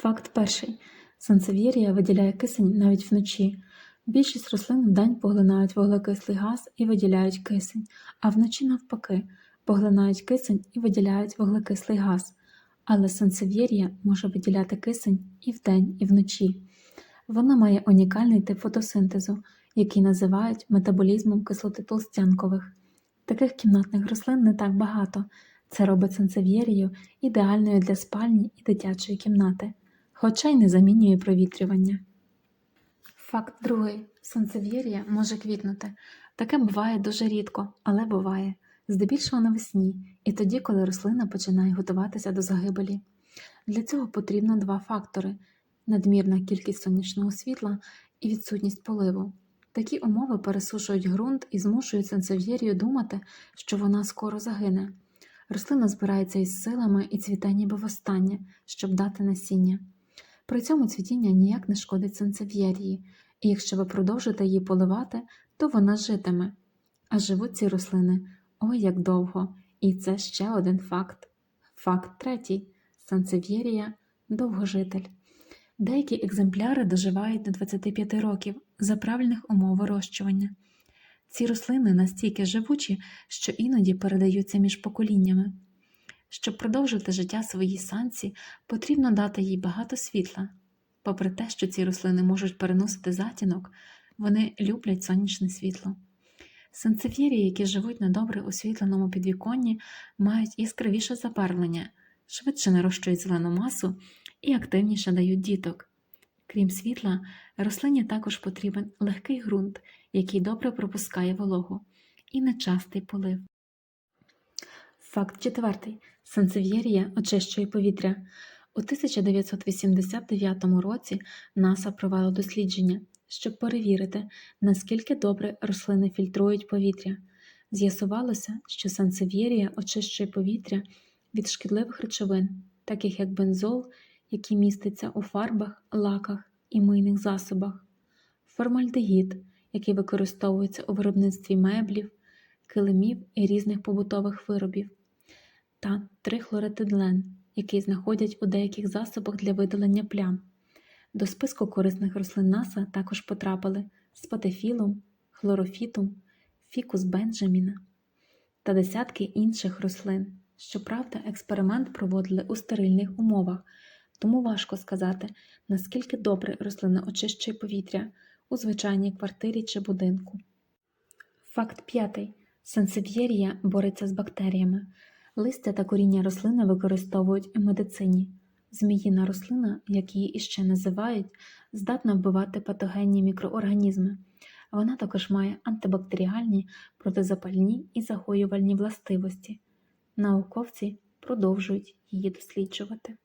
Факт перший. Сансев'єрія виділяє кисень навіть вночі. Більшість рослин вдень поглинають вуглекислий газ і виділяють кисень, а вночі навпаки поглинають кисень і виділяють вуглекислий газ. Але сансев'єрія може виділяти кисень і вдень, і вночі. Вона має унікальний тип фотосинтезу, який називають метаболізмом кислоти толстянкових. Таких кімнатних рослин не так багато. Це робить сансев'єрію ідеальною для спальні і дитячої кімнати, хоча й не замінює провітрювання. Факт другий. Сансев'єрія може квітнути. Таке буває дуже рідко, але буває, здебільшого навесні, і тоді, коли рослина починає готуватися до загибелі. Для цього потрібно два фактори надмірна кількість сонячного світла і відсутність поливу. Такі умови пересушують ґрунт і змушують сансев'єрію думати, що вона скоро загине. Рослина збирається із силами і цвіте ніби востаннє, щоб дати насіння. При цьому цвітіння ніяк не шкодить сансев'єрії, і якщо ви продовжите її поливати, то вона житиме. А живуть ці рослини ой як довго, і це ще один факт. Факт третій сансев'єрія довгожитель. Деякі екземпляри доживають до 25 років за правильних умов вирощування. Ці рослини настільки живучі, що іноді передаються між поколіннями. Щоб продовжити життя своїй санці, потрібно дати їй багато світла. Попри те, що ці рослини можуть переносити затінок, вони люблять сонячне світло. Сенцев'єрії, які живуть на добре освітленому підвіконні, мають яскравіше забарвлення, швидше нарощують зелену масу і активніше дають діток. Крім світла, рослині також потрібен легкий ґрунт, який добре пропускає вологу, і нечастий полив. Факт четвертий. Сансев'єрія очищує повітря. У 1989 році НАСА провело дослідження, щоб перевірити, наскільки добре рослини фільтрують повітря. З'ясувалося, що сансев'єрія очищує повітря від шкідливих речовин, таких як бензол, який міститься у фарбах, лаках і мийних засобах, формальдегід, який використовується у виробництві меблів, килимів і різних побутових виробів, та трихлоретидлен, який знаходять у деяких засобах для видалення плям. До списку корисних рослин НАСА також потрапили спатефілум, хлорофітум, фікус бенджаміна та десятки інших рослин. Щоправда, експеримент проводили у стерильних умовах, тому важко сказати, наскільки добре рослина очищує повітря у звичайній квартирі чи будинку. Факт п'ятий. Сансев'єрія бореться з бактеріями. Листя та коріння рослини використовують у медицині. Зміїна рослина, як її іще називають, здатна вбивати патогенні мікроорганізми. Вона також має антибактеріальні, протизапальні і загоювальні властивості. Науковці продовжують її досліджувати.